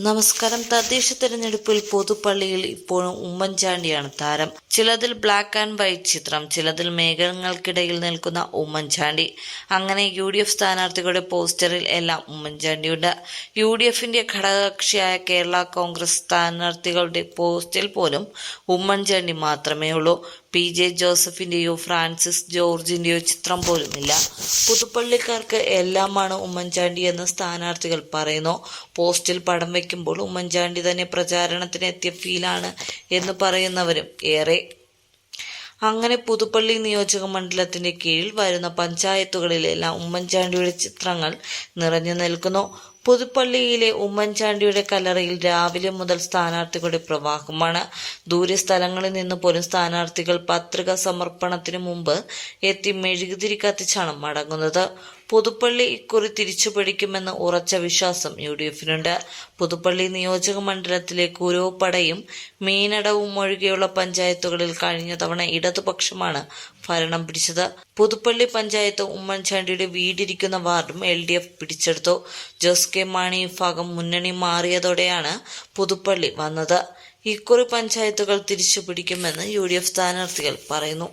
നമസ്കാരം. തദ്ദേശ തെരഞ്ഞെടുപ്പിൽ പൊതുപ്പള്ളിയിൽ ഇപ്പോഴും ഉമ്മൻചാണ്ടിയാണ് താരം. ചിലതിൽ ബ്ലാക്ക് ആൻഡ് വൈറ്റ് ചിത്രം ചിലതിൽ മേഘങ്ങൾക്കിടയിൽ നിൽക്കുന്ന ഉമ്മൻചാണ്ടി. അങ്ങനെ യു ഡി എഫ് സ്ഥാനാർത്ഥികളുടെ പോസ്റ്ററിൽ എല്ലാം ഉമ്മൻചാണ്ടിയുണ്ട്. യു ഡി എഫിന്റെ ഘടകകക്ഷിയായ കേരള കോൺഗ്രസ് സ്ഥാനാർത്ഥികളുടെ പോസ്റ്റിൽ പോലും ഉമ്മൻചാണ്ടി മാത്രമേ ഉള്ളൂ പി ജെ ജോസഫിന്റെയോ ഫ്രാൻസിസ് ജോർജിന്റെയോ ചിത്രം പോലുമില്ല. പുതുപ്പള്ളിക്കാർക്ക് എല്ലാമാണ് ഉമ്മൻചാണ്ടി എന്ന് സ്ഥാനാർത്ഥികൾ പറയുന്നു. പോസ്റ്റിൽ പടം വയ്ക്കുമ്പോൾ ഉമ്മൻചാണ്ടി തന്നെ പ്രചാരണത്തിന് എത്തിയ ഫീലാണ് എന്ന് പറയുന്നവരും ഏറെ. അങ്ങനെ പുതുപ്പള്ളി നിയോജക മണ്ഡലത്തിന്റെ കീഴിൽ വരുന്ന പഞ്ചായത്തുകളിലെല്ലാം ഉമ്മൻചാണ്ടിയുടെ ചിത്രങ്ങൾ നിറഞ്ഞു നിൽക്കുന്നു. പുതുപ്പള്ളിയിലെ ഉമ്മൻചാണ്ടിയുടെ കല്ലറയിൽ രാവിലെ മുതൽ സ്ഥാനാർത്ഥികളുടെ പ്രവാഹമാണ്. ദൂരെ സ്ഥലങ്ങളിൽ നിന്ന് പോലും സ്ഥാനാർത്ഥികൾ പത്രിക സമർപ്പണത്തിന് മുമ്പ് എത്തി മെഴുകുതിരി കത്തിച്ചാണ് മടങ്ങുന്നത്. പുതുപ്പള്ളി ഇക്കുറി തിരിച്ചു പിടിക്കുമെന്ന് ഉറച്ച വിശ്വാസം യു ഡി എഫിനുണ്ട് പുതുപ്പള്ളി നിയോജക മണ്ഡലത്തിലെ കുരോപ്പടയും മീനടവും ഒഴികെയുള്ള പഞ്ചായത്തുകളിൽ കഴിഞ്ഞ തവണ ഇടതുപക്ഷമാണ് ഭരണം പിടിച്ചത്. പുതുപ്പള്ളി പഞ്ചായത്ത് ഉമ്മൻചാണ്ടിയുടെ വീടിരിക്കുന്ന വാർഡും എൽ ഡി എഫ് പിടിച്ചെടുത്തു. ജോസ് കെ മാണി വിഭാഗം മുന്നണി മാറിയതോടെയാണ് പുതുപ്പള്ളി വന്നത്. ഇക്കുറി പഞ്ചായത്തുകൾ തിരിച്ചു പിടിക്കുമെന്ന് യു ഡി എഫ് സ്ഥാനാർത്ഥികൾ പറയുന്നു.